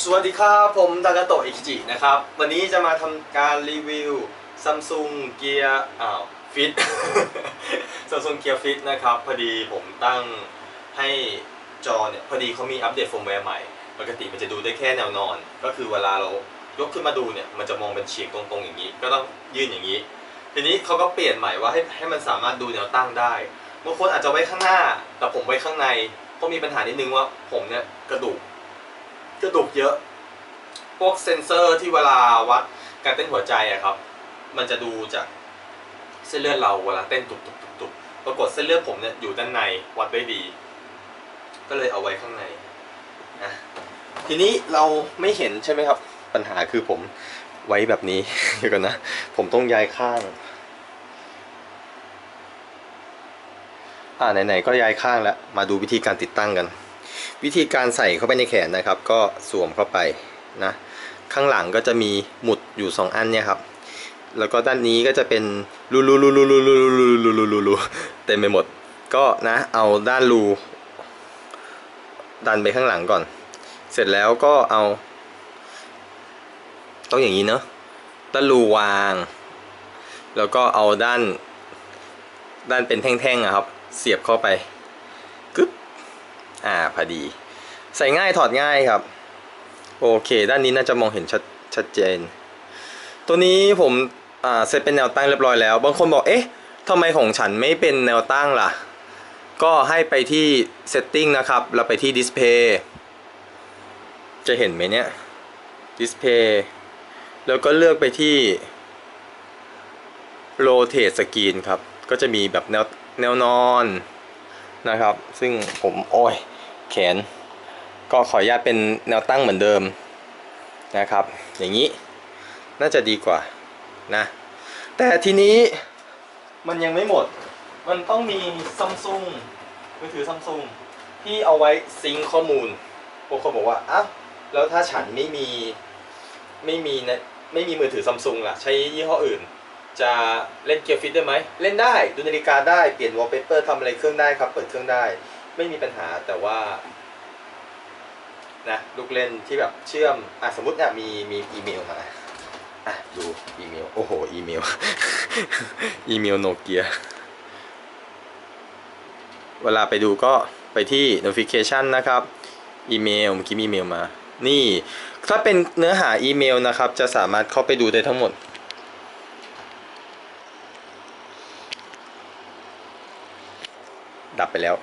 สวัสดีครับ ผมดากาโตะอิคจินะครับ วันนี้จะมาทำการรีวิว Samsung Gear อ้าวฟิต Samsung Gear Fit นะครับ พอดีผมตั้งให้จอเนี่ย พอดีเขามีอัปเดตเฟิร์มแวร์ใหม่ ปกติมันจะดูได้แค่แนวนอน ก็คือเวลาเรายกขึ้นมาดูเนี่ย มันจะมองเป็นเฉียงตรงๆอย่างนี้ ก็ต้องยื่นอย่างนี้ ทีนี้เขาก็เปลี่ยนใหม่ว่าให้ให้มันสามารถดูแนวตั้งได้บางคนอาจจะไว้ข้างหน้า แต่ผมไว้ข้างใน ก็มีปัญหานิดนึงว่าผมเนี่ยกระดูก กระดูกเยอะ พวกเซนเซอร์ที่เวลาวัดการเต้นหัวใจอะครับ มันจะดูจากเส้นเลือดเราเวลาเต้นตุบตุบตุบตุบปรากฏเส้นเลือดผมเนี่ยอยู่ด้านในวัดได้ดี ก็เลยเอาไว้ข้างในนะทีนี้เราไม่เห็นใช่ไหมครับ ปัญหาคือผมไว้แบบนี้เดี๋ยวก่อนนะ ผมต้องย้ายข้าง อ่าไหนๆก็ย้ายข้างแล้ว มาดูวิธีการติดตั้งกัน วิธีการใส่เข้าไปในแขนนะครับ ก็สวมเข้าไปนะข้างหลังก็จะมีหมุดอยู่ 2 อันเนี่ยครับ แล้วก็ด้านนี้ก็จะเป็นรูรูรูรูรูรูรูรูรูรูรูเต็มไปหมด ก็นะเอาด้านรูดันไปข้างหลังก่อน เสร็จแล้วก็เอา ต้องอย่างนี้เนาะด้านรูวาง แล้วก็เอาด้าน ด้านเป็นแท่งๆอะครับ เสียบเข้าไป อ่าพอดี ใส่ง่ายถอดง่ายครับ โอเค ด้านนี้น่าจะมองเห็นชัดชัดเจน ตัวนี้ผมอ่าเซตเป็นแนวตั้งเรียบร้อยแล้ว บางคนบอกเอ๊ะทำไมของฉันไม่เป็นแนวตั้งล่ะ ก็ให้ไปที่ setting นะครับแล้วไปที่ display จะเห็นไหมเนี่ย display แล้วก็เลือกไปที่ rotate screen ครับ ก็จะมีแบบแนวแนวนอนนะครับ ซึ่งผมโอ้ย แขน ก็ขออนุญาตเป็นแนวตั้งเหมือนเดิมนะครับ อย่างนี้น่าจะดีกว่านะแต่ทีนี้มันยังไม่หมด มันต้องมีซัมซุงมือถือซัมซุงที่เอาไว้ซิงค์ข้อมูลบางคนบอกว่าอ้าวแล้วถ้าฉันไม่มีไม่มีนะไม่มีมือถือซัมซุงล่ะ ใช้ยี่ห้ออื่น จะเล่นเกียร์ฟิตได้ไหม เล่นได้ ดูนาฬิกาได้ เปลี่ยนวอลเปเปอร์ทำอะไรเครื่องได้ครับ เปิดเครื่องได้ ไม่มีปัญหาแต่ว่านะลูกเล่นที่แบบเชื่อมอะสมมติเนี่ยมีมีอีเมลมาอะดูอีเมลโอ้โหอีเมล อีเมลโนเกียเวลาไปดูก็ไปที่ notification นะครับอีเมลเมื่อกี้มีอีเมลมา นี่ถ้าเป็นเนื้อหาอีเมลนะครับ จะสามารถเข้าไปดูได้ทั้งหมด ดับไปแล้ว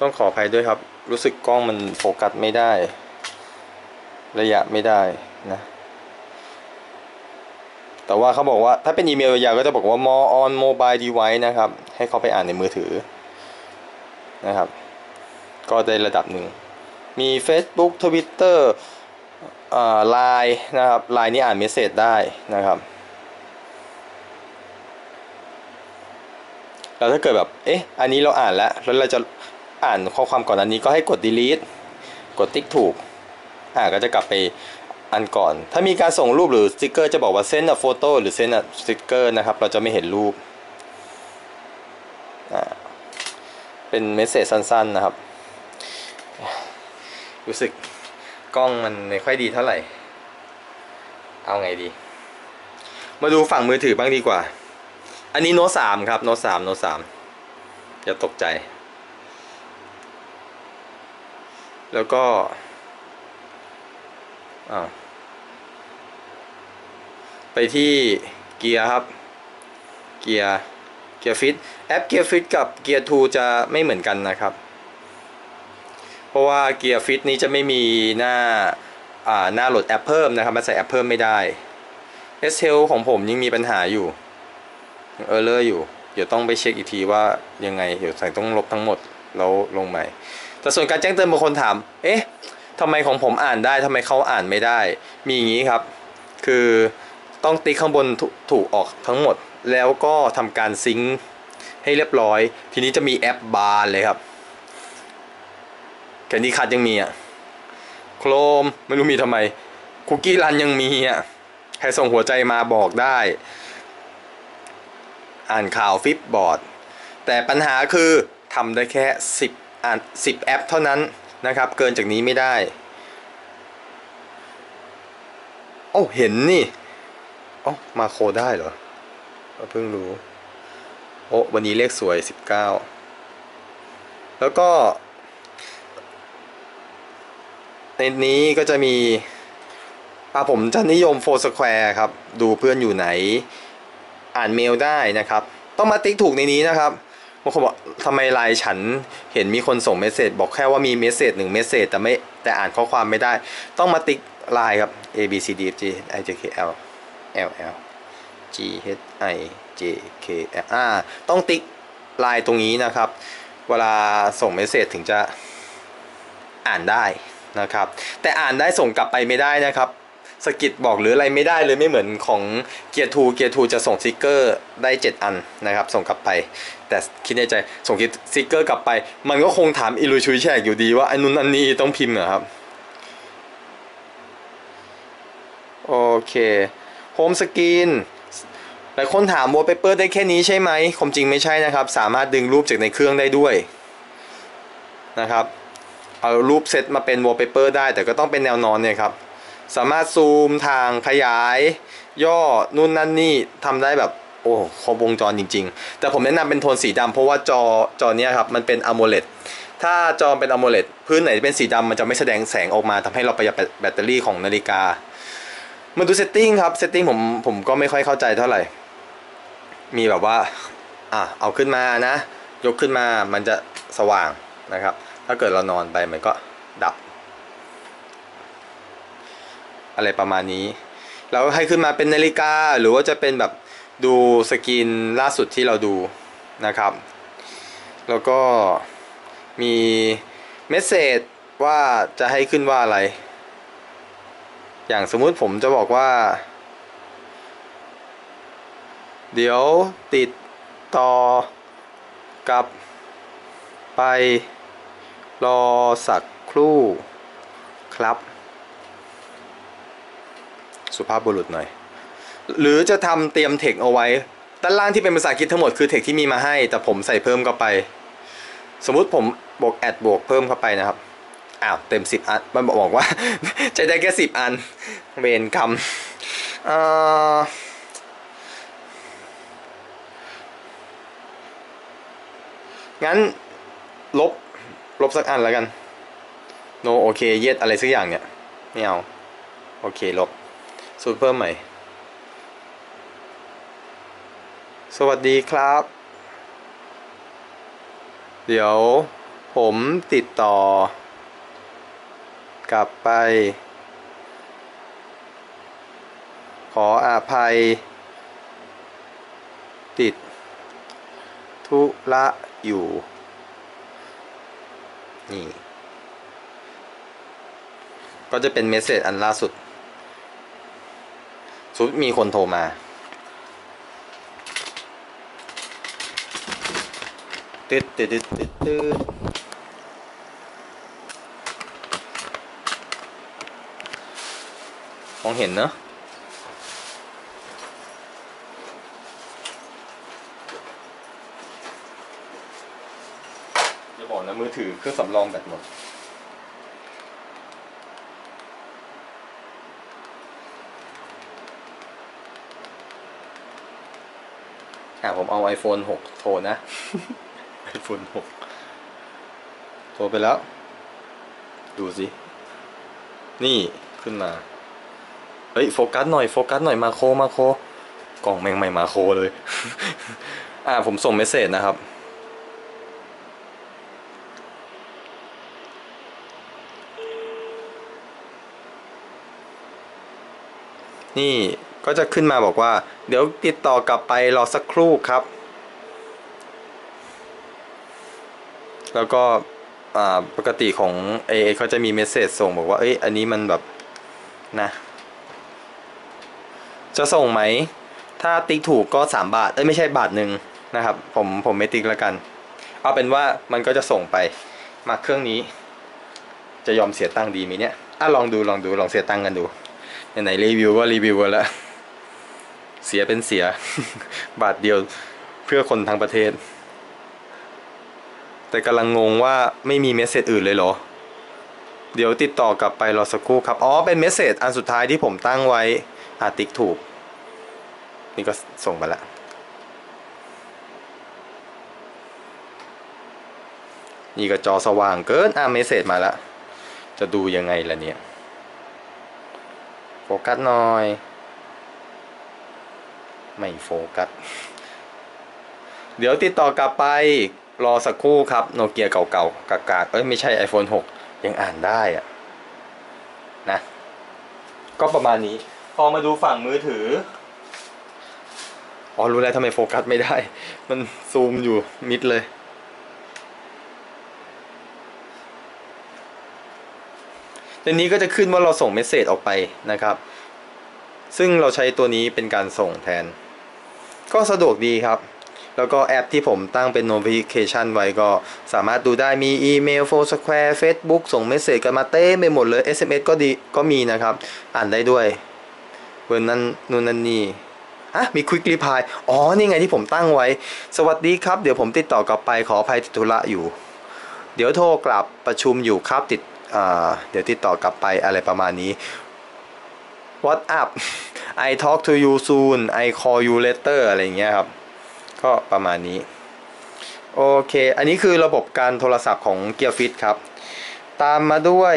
ต้องขออภัยด้วยครับ รู้สึกกล้องมันโฟกัสไม่ได้ ระยะไม่ได้นะ แต่ว่าเขาบอกว่าถ้าเป็นอีเมลยาวก็จะบอกว่า more on mobile device นะครับ ให้เขาไปอ่านในมือถือนะครับ ก็ได้ระดับหนึ่ง มี Facebook Twitter อ่า Line นะครับ Line นี่อ่านเมสเซจได้นะครับแล้วถ้าเกิดแบบ เอ๊ะ อันนี้เราอ่านแล้ว แล้วเราจะ อ่านข้อความก่อนอันนี้ก็ให้กด delete กดติ๊กถูกอ่าก็จะกลับไปอันก่อน ถ้ามีการส่งรูปหรือสติกเกอร์จะบอกว่า send a photo หรือ send a sticker นะครับ เราจะไม่เห็นรูปอ่าเป็นเมสเซจสั้นๆนะครับ รู้สึกกล้องมันไม่ค่อยดีเท่าไหร่ เอาไงดี มาดูฝั่งมือถือบ้างดีกว่า อันนี้โน้ตสามครับ โน้ตสามโน้ตสามอย่าตกใจ แล้วก็ไปที่เกียร์ครับ เกียร์เกียร์ฟิตแอปเกียร์ฟิตกับเกียร์ทูจะไม่เหมือนกันนะครับ เพราะว่าเกียร์ฟิตนี้จะไม่มีหน้าหน้าโหลดแอปเพิ่มนะครับมาใส่แอปเพิ่มไม่ได้ s h e l ของผมยังมีปัญหาอยู่เออเลอร์อยู่ เดี๋ยวต้องไปเช็คอีกทีว่ายังไง เดี๋ยวใส่ต้องลบทั้งหมดแล้วลงใหม่ แต่ส่วนการแจ้งเตือนบางคนถาม เอ๊ะทำไมของผมอ่านได้ทำไมเขาอ่านไม่ได้ มีอย่างนี้ครับ คือต้องติ๊กข้างบนถูกออกทั้งหมด แล้วก็ทำการซิงค์ให้เรียบร้อย ทีนี้จะมีแอปบาร์เลยครับแคนดี้คัทยังมีอะโครมไม่รู้มีทำไม คุกกี้รันยังมีอะใครส่งหัวใจมาบอกได้ อ่านข่าวฟิปบอร์ด แต่ปัญหาคือทำได้แค่ 10 อ่าน10 แอปเท่านั้นนะครับ เกินจากนี้ไม่ได้ โอ้เห็นนี่เอ๋อมาโคได้เหรอเราเพิ่งรู้ โอ้วันนี้เลขสวย 19 แล้วก็ ในนี้ก็จะมีอ่าผมจะนิยมโฟสแควร์ครับ ดูเพื่อนอยู่ไหน อ่านเมลได้นะครับ ต้องมาติ๊กถูกในนี้นะครับ บางคนบอกทำไมไลน์ฉันเห็นมีคนส่งเมสเซจบอกแค่ว่ามีเมสเซจหนึ่งเมสเซจแต่ไม่แต่อ่านข้อความไม่ได้ ต้องมาติ๊กไลน์ครับ A B C D F G I J K L L L G H I J K L อ่าต้องติ๊กไลน์ตรงนี้นะครับ เวลาส่งเมสเซจถึงจะอ่านได้นะครับ แต่อ่านได้ส่งกลับไปไม่ได้นะครับสกิดบอกหรืออะไรไม่ได้เลยไม่เหมือนของเกียร์ทูเกียร์ทูจะส่งสติกเกอร์ได้ 7 อันนะครับ ส่งกลับไป แต่คิดในใจส่งสติกเกอร์กลับไป มันก็คงถามอิลูชุยแชกอยู่ดีว่าอันนู้นอันนี้ต้องพิมพ์เหรอครับ โอเคโฮมสกรีนหลายคนถามวอลเปเปอร์ได้แค่นี้ใช่ไหมความจริงไม่ใช่นะครับ สามารถดึงรูปจากในเครื่องได้ด้วยนะครับเอารูปเซตมาเป็นวอลเปเปอร์ได้ แต่ก็ต้องเป็นแนวนอนเนี่ยครับ สามารถซูมทางขยาย ย่อนู่นนั่นนี่ทำได้แบบ โอ้ครบวงจรจริง ๆ แต่ผมแนะนำเป็นโทนสีดำเพราะว่าจอจอเนี้ยครับมันเป็นอะโมเลดถ้าจอเป็นอะโมเลดพื้นไหนเป็นสีดำมันจะไม่แสดงแสงออกมาทำให้เราประหยัดแบตเตอรี่ของนาฬิกามาดูเซตติ้งครับเซตติ้งผมผมก็ไม่ค่อยเข้าใจเท่าไหร่ มีแบบว่าอะเอาขึ้นมานะ ยกขึ้นมามันจะสว่างนะครับ ถ้าเกิดเรานอนไปมันก็ดับ อะไรประมาณนี้แล้วให้ขึ้นมาเป็นนาฬิกาหรือว่าจะเป็นแบบ ดูสกรีนล่าสุดที่เราดูนะครับ แล้วก็มีเมสเซจว่าจะให้ขึ้นว่าอะไร อย่างสมมุติผมจะบอกว่า เดี๋ยวติดต่อกับไปรอสักครู่ครับ สุภาพบุรุษหน่อย หรือจะทำเตรียมเทคเอาไว้ ด้านล่างที่เป็นภาษาอังกฤษทั้งหมดคือเทคที่มีมาให้ แต่ผมใส่เพิ่มเข้าไป สมมุติผมบวกแอดบวกเพิ่มเข้าไปนะครับอ้าวเต็ม 10 อัน มันบอกว่า ใช้ได้แค่ 10 อัน เวรกรรมเอ่องั้น ลบ ลบสักอันแล้วกันโนโอเค เย็ดอะไรสักอย่างเนี่ย ไม่เอา โอเค ลบ สูตรเพิ่มใหม่ สวัสดีครับ เดี๋ยวผมติดต่อ กลับไป ขออาภัย ติด ธุระอยู่ นี่ ก็จะเป็นเมสเซจอันล่าสุด สุดมีคนโทรมา ตึ๊ดตึ๊ดตึ๊ดตึ๊ดตึ๊ดมองเห็นเนอะอย่าบอกนะมือถือเครื่องสำรองแบตหมดอะผมเอา iPhone 6 โทรนะ iPhone 6 โทรไปแล้ว ดูสิ นี่ขึ้นมา เฮ้ย โฟกัสหน่อย โฟกัสหน่อย มาโค มาโค กล่องแมงใหม่มาโคเลย อ่า ผมส่งเมสเซจนะครับ นี่ก็จะขึ้นมาบอกว่า เดี๋ยวติดต่อกลับไปรอสักครู่ครับ แล้วก็ปกติของ a อเขาจะมีเมสเซจส่งบอกว่า เอ้ย อันนี้มันแบบนะ จะส่งไหม ถ้าติ๊กถูกก็ 3 บาท เอ้ย ไม่ใช่บาทหนึ่งนะครับ ผมผมไม่ติ๊กแล้วกัน เอาเป็นว่ามันก็จะส่งไป มาเครื่องนี้ จะยอมเสียตังค์ดีไหมเนี่ยอะลองดูลองดูลองเสียตังค์กันดู ไหนรีวิวก็รีวิวกันแล้วเสียเป็นเสีย บาทเดียวเพื่อคนทั้งประเทศ แต่กำลังงงว่าไม่มีเมสเซจอื่นเลยเหรอ เดี๋ยวติดต่อกลับไปรอสักครู่ครับ อ๋อ เป็นเมสเซจอันสุดท้ายที่ผมตั้งไว้อาติ๊กถูก นี่ก็ส่งไปละนี่ก็จอสว่างเกิน อะเมสเซจมาล้วจะดูยังไงล่ะเนี่ย โฟกัสหน่อย ไม่โฟกัส เดี๋ยวติดต่อกลับไป รอสักครู่ครับโนเกียเก่าๆกากๆเอ้ยไม่ใช่ iPhone 6 ยังอ่านได้อะนะ ก็ประมาณนี้ พอมาดูฝั่งมือถือ อ๋อ รู้แล้วทำไมโฟกัสไม่ได้ มันซูมอยู่มิดเลย ในนี้ก็จะขึ้นว่าเราส่งเมสเซจออกไปนะครับ ซึ่งเราใช้ตัวนี้เป็นการส่งแทน ก็สะดวกดีครับ แล้วก็แอปที่ผมตั้งเป็น notification ไว้ก็สามารถดูได้มีอีเมล Foursquare Facebook ส่งเมสเซจกันมาเต้ไปหมดเลย SMS ก็ดีก็มีนะครับ อ่านได้ด้วยเบอร์นั้นนู่นนั่นนี่อะมี Quick Reply อ๋อ นี่ไงที่ผมตั้งไว้ สวัสดีครับ เดี๋ยวผมติดต่อกลับไปขออภัยติดธุระอยู่ เดี๋ยวโทรกลับประชุมอยู่ครับติดอ่าเดี๋ยวติดต่อกลับไปอะไรประมาณนี้ What up I talk to you soon I call you later อะไรอย่างเงี้ยครับ ก็ประมาณนี้ โอเค อันนี้คือระบบการโทรศัพท์ของ Gear Fit ครับ ตามมาด้วย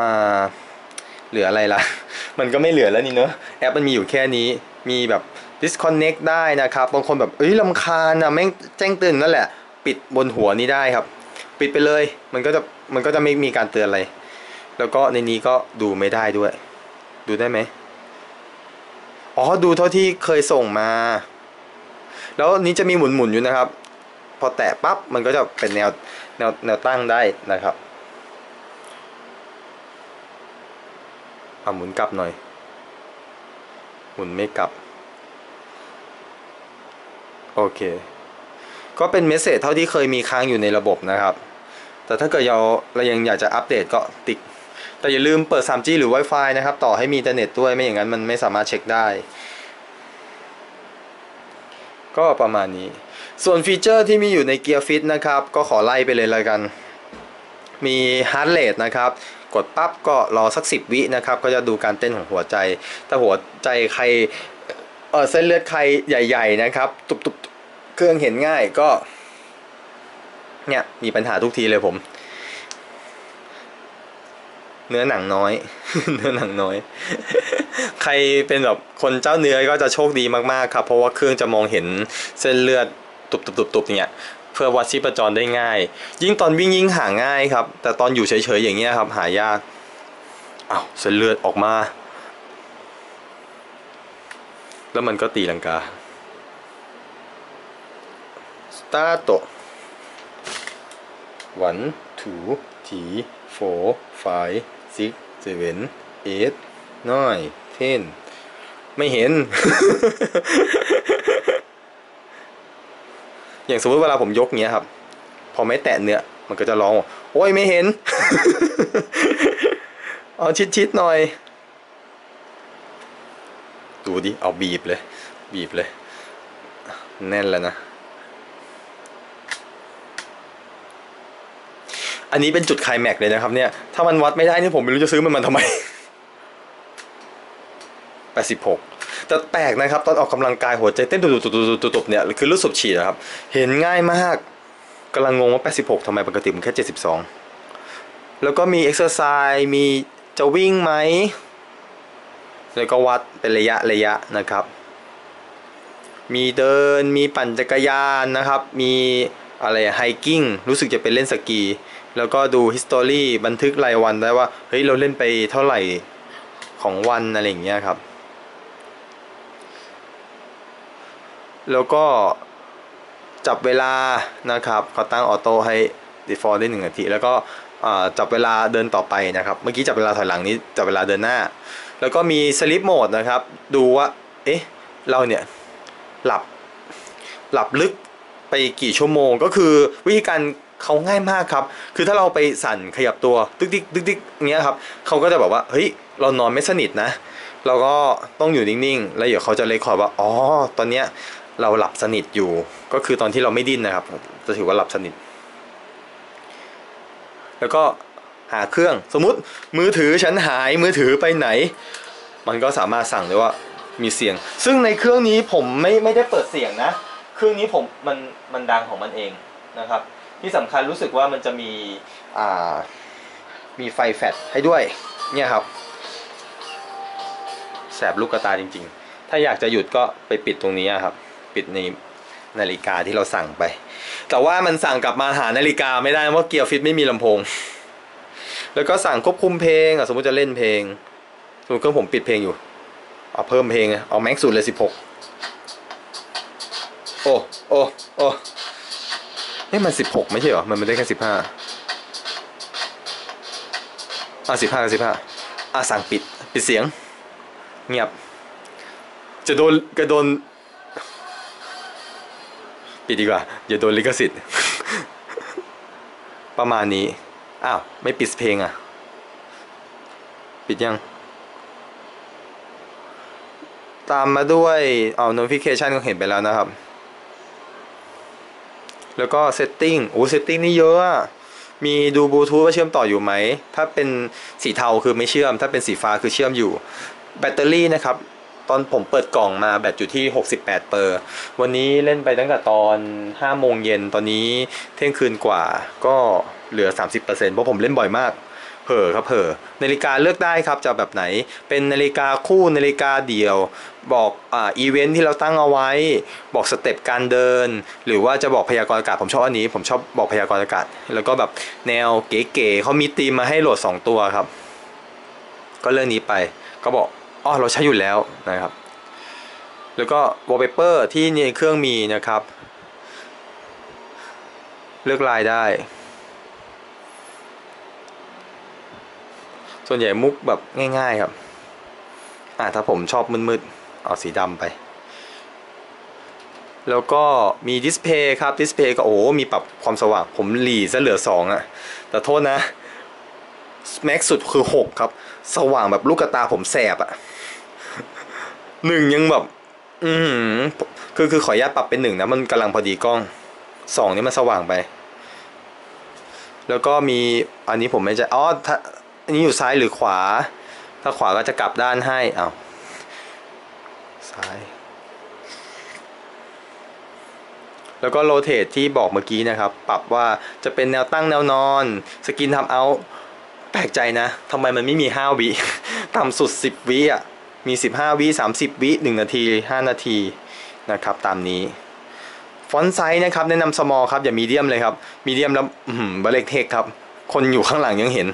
อ่าเหลืออะไรล่ะ มันก็ไม่เหลือแล้วนี่เนอะแอปมันมีอยู่แค่นี้ มีแบบ disconnect ได้นะครับ บางคนแบบ เอ้ยลำคาญนะแม่งแจ้งเตือนนั่นแหละ ปิดบนหัวนี้ได้ครับ ปิดไปเลย มันก็จะ มันก็จะไม่มีการเตือนอะไร แล้วก็ในนี้ก็ดูไม่ได้ด้วย ดูได้ไหมอ๋อดูเท่าที่เคยส่งมา แล้วนี้จะมีหมุนๆอยู่นะครับ พอแตะปั๊บมันก็จะเป็นแนวแนวแนวตั้งได้นะครับเอาหมุนกลับหน่อย หมุนไม่กลับ โอเค ก็เป็นเมสเซจเท่าที่เคยมีค้างอยู่ในระบบนะครับ แต่ถ้าเกิดเราเรายังอยากจะอัปเดตก็ติ๊ก แต่อย่าลืมเปิด 3G หรือ Wi-Fi นะครับ ต่อให้มีอินเทอร์เน็ตด้วยไม่อย่างนั้นมันไม่สามารถเช็คได้ ก็ประมาณนี้ ส่วนฟีเจอร์ที่มีอยู่ใน Gear Fit นะครับ ก็ขอไล่ไปเลยแล้วกัน มี Heart Rate นะครับกดปั๊บก็รอสัก 10 วินะครับก็จะดูการเต้นของหัวใจ ถ้าหัวใจใครเออเส้นเลือดใครใหญ่ ๆ นะครับ ตุบๆเครื่องเห็นง่ายก็เนี่ยมีปัญหาทุกทีเลยผม เนื้อหนังน้อย เนื้อหนังน้อย ใครเป็นแบบคนเจ้าเนื้อก็จะโชคดีมากๆครับ เพราะว่าเครื่องจะมองเห็นเส้นเลือดตุบๆๆๆเนี่ยเพื่อวัดชีพจรได้ง่าย ยิ่งตอนวิ่งยิ่งหาง่ายครับ แต่ตอนอยู่เฉยๆอย่างเงี้ยครับ หายากอ้าวเส้นเลือดออกมา แล้วมันก็ตีลังกาสตาร์ท one two three four five six seven eight nine ten ไม่เห็น อย่างสมมติเวลาผมยกเงี้ยครับ พอไม่แตะเนื้อมันก็จะร้องว่าโอ้ยไม่เห็น เอาชิดๆหน่อย ดูดิ เอาบีบเลย บีบเลย แน่นแล้วนะ อันนี้เป็นจุดไคลแม็กเลยนะครับเนี่ย ถ้ามันวัดไม่ได้นี่ผมไม่รู้จะซื้อมันมันทำไม 86 แต่แปลกนะครับ ตอนออกกำลังกายหัวใจเต้นตุบๆๆๆๆเนี่ย คือรู้สึกฉีดนะครับ เห็นง่ายมากกำลังงงว่า 86ทำไมปกติมันแค่ 72 แล้วก็มีเอ็กซ์ไซส์มีจะวิ่งไหม แล้วก็วัดเป็นระยะระยะนะครับ มีเดินมีปั่นจักรยานนะครับ มีอะไรไฮกิ้งรู้สึกจะเป็นเล่นสกี แล้วก็ดูฮิสตอรี่บันทึกรายวันได้ว่า เฮ้ย เราเล่นไปเท่าไหร่ของวันอะไรอย่างเงี้ยครับ แล้วก็จับเวลานะครับเขาตั้งออโต้ให้ default ได้หนึ่งนาที แล้วก็จับเวลาเดินต่อไปนะครับ เมื่อกี้จับเวลาถอยหลังนี้จับเวลาเดินหน้า แล้วก็มี sleep mode นะครับ ดูว่า เอ๊ะ เราเนี่ย หลับ หลับลึกไปกี่ชั่วโมง ก็คือวิธีการ เขาง่ายมากครับ คือถ้าเราไปสั่นขยับตัวตึกดิกตึกดิกเงี้ยครับเขาก็จะแบบว่าเฮ้ยเรานอนไม่สนิทนะ เราก็ต้องอยู่นิ่งๆ แล้วเดี๋ยวเขาจะเลคคอร์ดว่าอ๋อตอนเนี้ยเราหลับสนิทอยู่ ก็คือตอนที่เราไม่ดิ้นนะครับจะถือว่าหลับสนิท แล้วก็หาเครื่องสมมุติมือถือฉันหายมือถือไปไหน มันก็สามารถสั่งได้ว่ามีเสียง ซึ่งในเครื่องนี้ผมไม่ไม่ได้เปิดเสียงนะ เครื่องนี้ผมมันมันดังของมันเองนะครับ ที่สำคัญรู้สึกว่ามันจะมีอ่ามีไฟแฟลชให้ด้วยเนี่ยครับ แสบลูกกระตาจริง ๆ ถ้าอยากจะหยุดก็ไปปิดตรงนี้ครับ ปิดในนาฬิกาที่เราสั่งไป แต่ว่ามันสั่งกลับมาหานาฬิกาไม่ได้เพราะเกียร์ฟิตไม่มีลำโพง แล้วก็สั่งควบคุมเพลงอะสมมติจะเล่นเพลงสมมติเครื่องผมปิดเพลงอยู่ เอาเพิ่มเพลงเอาแม็กซ์สุดเลยสิบหกโอ้โอ้โอ้ เฮ้ยมันสิบหกไม่ใช่เหรอ มันไม่ได้แค่สิบห้าอะสิบห้ากับสิบห้าอะสั่งปิด ปิดเสียง เงียบ จะโดนกระโดน ปิดดีกว่า อย่าโดนลิขสิทธิ์ ประมาณนี้ อ้าว ไม่ปิดเพลงอะ ปิดยัง ตามมาด้วย เอา notification ก็เห็นไปแล้วนะครับ แล้วก็เซตติ้งโอ้เซตติ้งนี่เยอะอะมีดูบลูทูธว่าเชื่อมต่ออยู่ไหม ถ้าเป็นสีเทาคือไม่เชื่อม ถ้าเป็นสีฟ้าคือเชื่อมอยู่ แบตเตอรี่นะครับ ตอนผมเปิดกล่องมาแบตอยู่ที่ 68 เปอร์ วันนี้เล่นไปตั้งแต่ตอน 5 โมงเย็น ตอนนี้เที่ยงคืนกว่าก็เหลือ 30%เพราะผมเล่นบ่อยมาก เผลอครับเผลอนาฬิกาเลือกได้ครับจะแบบไหน เป็นนาฬิกาคู่นาฬิกาเดี่ยว บอกอ่าอีเวนท์ที่เราตั้งเอาไว้ บอกสเต็ปการเดิน หรือว่าจะบอกพยากรณ์อากาศผมชอบอันนี้ ผมชอบบอกพยากรณ์อากาศ แล้วก็แบบแนวเก๋ๆเขามีธีมมาให้โหลด 2 ตัวครับ ก็เรื่องนี้ไปก็บอกอ๋อเราใช้อยู่แล้วนะครับ แล้วก็ wallpaper ที่ในเครื่องมีนะครับ เลือกลายได้ ส่วนใหญ่มุกแบบง่าย ๆครับ อ่าถ้าผมชอบมืดๆ เอาสีดำไป แล้วก็มีดิสเพย์ครับ ดิสเพย์ก็โอ้ มีปรับความสว่าง ผมหลีซะเหลือ2อะแต่โทษนะ แม็กสุดคือ 6 ครับ สว่างแบบลูกกตาผมแสบอะหนึ่งยังแบบ อือหือคือคือขออนุญาตปรับเป็นหนึ่งนะ มันกำลังพอดีกล้องสองนี่มันสว่างไป แล้วก็มีอันนี้ผมไม่ใจอ๋อถ้า อันนี้อยู่ซ้ายหรือขวา ถ้าขวาก็จะกลับด้านให้เอาซ้าย แล้วก็โรเทตที่บอกเมื่อกี้นะครับ ปรับว่าจะเป็นแนวตั้งแนวนอน สกินทำเอา แปลกใจนะทำไมมันไม่มี 5 วิต่ำสุด 10 วิอะ มี 15 วิ 30 วิ 1 นาที 5 นาทีนะครับตามนี้ฟอนต์ไซส์นะครับแนะนำ small ครับอย่ามีเดียมเลยครับมีเดียมแล้วบเล็กเทคครับ คนอยู่ข้างหลังยังเห็น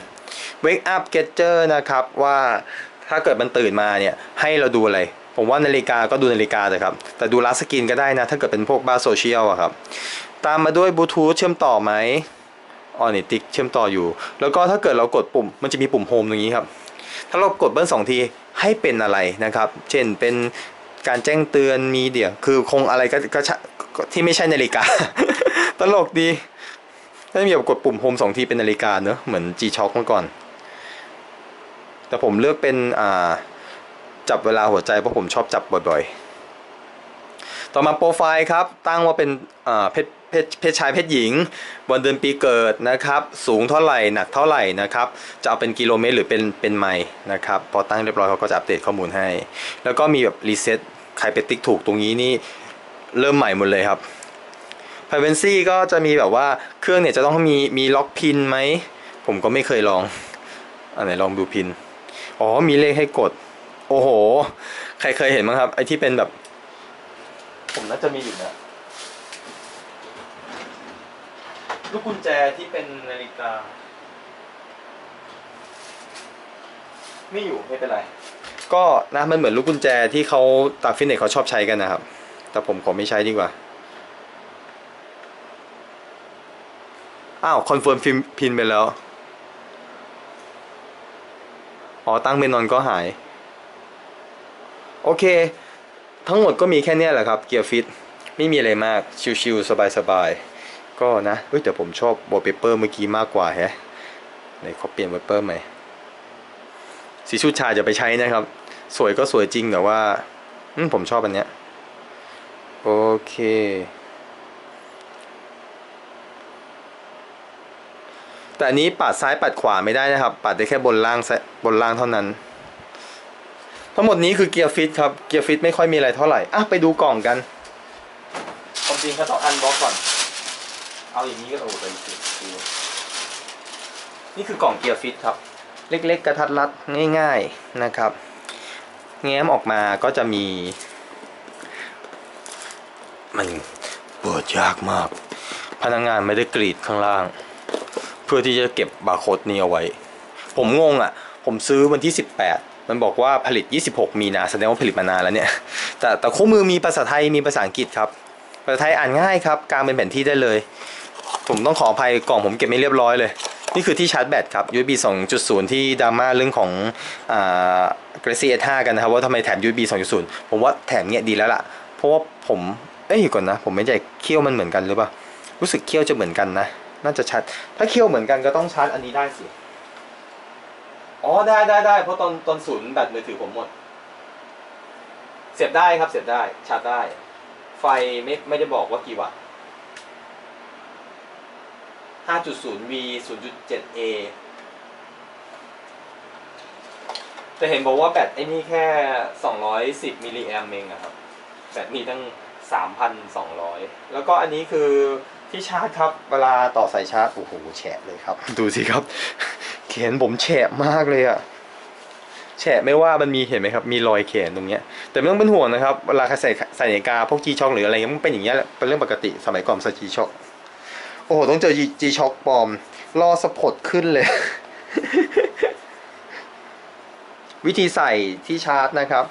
Wake up Getcher นะครับว่าถ้าเกิดมันตื่นมาเนี่ยให้เราดูอะไร ผมว่านาฬิกาก็ดูนาฬิกาเลยครับ แต่ดูลัสกินก็ได้นะ ถ้าเกิดเป็นพวกบ้าโซเชียลอะครับ ตามมาด้วยบลูทูธเชื่อมต่อไหมอ๋อนี่ติ๊กเชื่อมต่ออยู่ แล้วก็ถ้าเกิดเรากดปุ่มมันจะมีปุ่มโฮมตรงนี้ครับ ถ้าเรากดเบิ้ลสองทีให้เป็นอะไรนะครับ เช่นเป็นการแจ้งเตือนมีเดีย คือคงอะไรก็ที่ไม่ใช่นาฬิกา ตลกดี ถ้ามีแบบกดปุ่มโฮมสองทีเป็นนาฬิกาเนอะเหมือน G-Shock เมื่อก่อน แต่ผมเลือกเป็นอ่าจับเวลาหัวใจเพราะผมชอบจับบ่อยๆ ต่อมาโปรไฟล์ครับ ตั้งว่าเป็นอ่าเพศเพศเพศชายเพศหญิง วันเดือนปีเกิดนะครับ สูงเท่าไหร่หนักเท่าไหร่นะครับ จะเอาเป็นกิโลเมตรหรือเป็นเป็นไมล์นะครับ พอตั้งเรียบร้อยเขาก็จะอัปเดตข้อมูลให้ แล้วก็มีแบบรีเซ็ตใครไปติ๊กถูกตรงนี้นี่เริ่มใหม่หมดเลยครับ privacy ก็จะมีแบบว่าเครื่องเนี่ยจะต้องมีมีล็อกพินไหม ผมก็ไม่เคยลอง อันไหนลองดูพิน อ๋อมีเลขให้กด โอ้โห ใครเคยเห็นมั้งครับ ไอที่เป็นแบบ ผมน่าจะมีอยู่นะลูกกุญแจที่เป็นนาฬิกา ไม่อยู่ไม่เป็นไร ก็นะมันเหมือนลูกกุญแจที่เขาตามฟิตเนสเขาชอบใช้กันนะครับ แต่ผมขอไม่ใช้ดีกว่า อ้าวคอนเฟิร์มพินไปแล้ว อ๋อตั้งเมนอนก็หาย โอเค ทั้งหมดก็มีแค่นี้แหละครับเกียร์ฟิต ไม่มีอะไรมาก ชิวๆสบายๆ ก็นะเฮ้ยแต่ผมชอบวอลเปเปอร์เมื่อกี้มากกว่าแฮะไหนขอเปลี่ยนวอลเปเปอร์ใหม่สีชุดชาจะไปใช้นะครับ สวยก็สวยจริงแต่ว่าผมชอบอันเนี้ย โอเค แต่อันนี้ปัดซ้ายปัดขวาไม่ได้นะครับ ปัดได้แค่บนล่างซะบนล่างเท่านั้น ทั้งหมดนี้คือเกียร์ฟิตครับเกียร์ฟิตไม่ค่อยมีอะไรเท่าไหร่อะไปดูกล่องกันความจริงเขาต้องอันบ็อกก่อน เอาอย่างนี้ก็โอ้ไปสินี่คือกล่องเกียร์ฟิตครับ เล็กๆกระทัดรัดง่าย ๆนะครับ แง้มออกมาก็จะมี มันเปิดยากมาก พนักงงานไม่ได้กรีดข้างล่างเพื่อที่จะเก็บบาร์โค้ดนี้เอาไว้ ผมงงอะ ผมซื้อวันที่ 18 มันบอกว่าผลิต 26 มีนาแสดงว่าผลิตมานานแล้วเนี่ย แต่แต่คู่มือมีภาษาไทยมีภาษาอังกฤษครับ ภาษาไทยอ่านง่ายครับ กลางเป็นแผนที่ได้เลย ผมต้องขออภัยกล่องผมเก็บไม่เรียบร้อยเลย นี่คือที่ชาร์จแบตครับ USB 2.0 ที่ดราม่าเรื่องของอ่า Galaxy S5 กันนะครับว่าทำไมแถม USB 2.0 ผมว่าแถมเนี้ยดีแล้วล่ะ เพราะว่าผม เอ้ยก่อนนะ ผมไม่ใจเคี่ยวมันเหมือนกันหรือเปล่า รู้สึกเคี่ยวจะเหมือนกันนะ น่าจะชัด ถ้าเคี่ยวเหมือนกันก็ต้องชาร์จอันนี้ได้สิ อ๋อได้ได้ได้เพราะตอนตอนศูนย์แบตมือถือผมหมด เสียบได้ครับเสียบได้ชาร์จได้ ไฟไม่ไม่ได้บอกว่ากี่วัตต์ 5.0V 0.7A แต่เห็นบอกว่าแบตไอ้นี่แค่ 210 มิลลิแอมเองอะครับ แบตมีตั้ง 3,200 แล้วก็อันนี้คือ ที่ชาร์จครับ เวลาต่อสายชาร์จโอ้โหแฉะเลยครับ ดูสิครับเขียนผมแฉะมากเลยอะแฉะไม่ว่ามันมีเห็นไหมครับ มีรอยเขียนตรงเนี้ยแต่ไม่ต้องเป็นห่วงนะครับเวลาใส่ใส่นาฬิกาพวกจีช็อคหรืออะไรเงี้ยมันเป็นอย่างเงี้ยแหละเป็นเรื่องปกติสมัยก่อนใส่จีช็อคโอ้โหต้องเจอจีช็อคปลอมรอสะพดขึ้นเลย วิธีใส่ที่ชาร์จนะครับ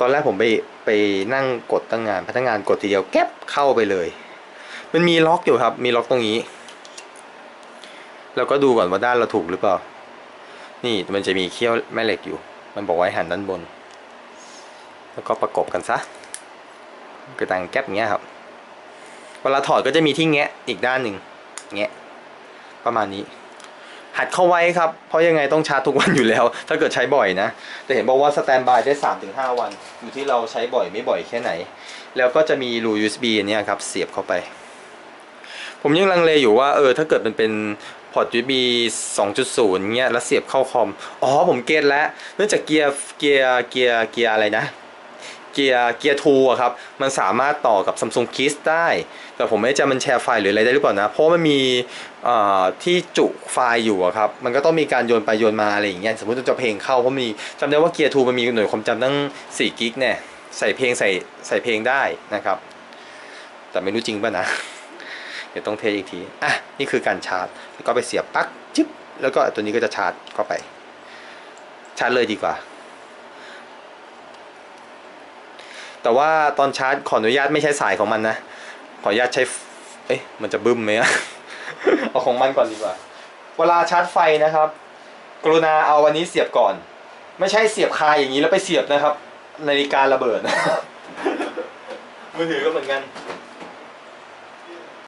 ตอนแรกผมไปไปนั่งกดตั้งงานพนักงานกดทีเดียวแก๊บเข้าไปเลย มันมีล็อกอยู่ครับ มีล็อกตรงนี้ เราก็ดูก่อนว่าด้านเราถูกหรือเปล่า นี่มันจะมีเขี้ยวแม่เหล็กอยู่ มันบอกไว้หันด้านบน แล้วก็ประกบกันซะกระตังแก๊บเงี้ยครับ เวลาถอดก็จะมีที่แงะอีกด้านหนึ่งแงะ ประมาณนี้ หัดเข้าไว้ครับ เพราะยังไงต้องชาร์จทุกวันอยู่แล้ว ถ้าเกิดใช้บ่อยนะ แต่เห็นบอกว่าสแตนบายได้ 3-5 วัน อยู่ที่เราใช้บ่อยไม่บ่อยแค่ไหน แล้วก็จะมีรู USB อันเนี้ยครับ เสียบเข้าไป ผมยังลังเลอยู่ว่าเออถ้าเกิดมันเป็นพอร์ต USB 2.0เงี้ยแล้วเสียบเข้าคอม อ๋อ ผมเก็ตแล้ว เนื่องจากเกียร์ เกียร์ เกียร์ เกียร์อะไรนะ เกียร์ เกียร์ทูอะครับ มันสามารถต่อกับ Samsung Kiss ได้ แต่ผมไม่แน่ใจมันแชร์ไฟล์หรืออะไรได้หรือเปล่านะ เพราะมันมีที่จุไฟล์อยู่อะครับ มันก็ต้องมีการโยนไปโยนมาอะไรอย่างเงี้ย สมมติจะเพลงเข้า เพราะมีจำได้ว่าเกียร์ทูมันมีหน่วยความจำตั้ง4กิกเนี่ย ใส่เพลงใส่ใส่เพลงได้นะครับ แต่ไม่รู้จริงป่ะนะ เดี๋ยวต้องเทสอีกทีอะนี่คือการชาร์จ แล้วก็ไปเสียบปลั๊กจิ๊บแล้วก็ตัวนี้ก็จะชาร์จเข้าไป ชาร์จเลยดีกว่า แต่ว่าตอนชาร์จขออนุญาตไม่ใช้สายของมันนะ ขออนุญาตใช้ เอ๊ะมันจะบึ้มไหมอะเอาของมันก่อนดีกว่า เวลาชาร์จไฟนะครับ กรุณาเอาวันนี้เสียบก่อน ไม่ใช่เสียบคาอย่างนี้แล้วไปเสียบนะครับ นาฬิการะเบิดมือถือก็เหมือนกัน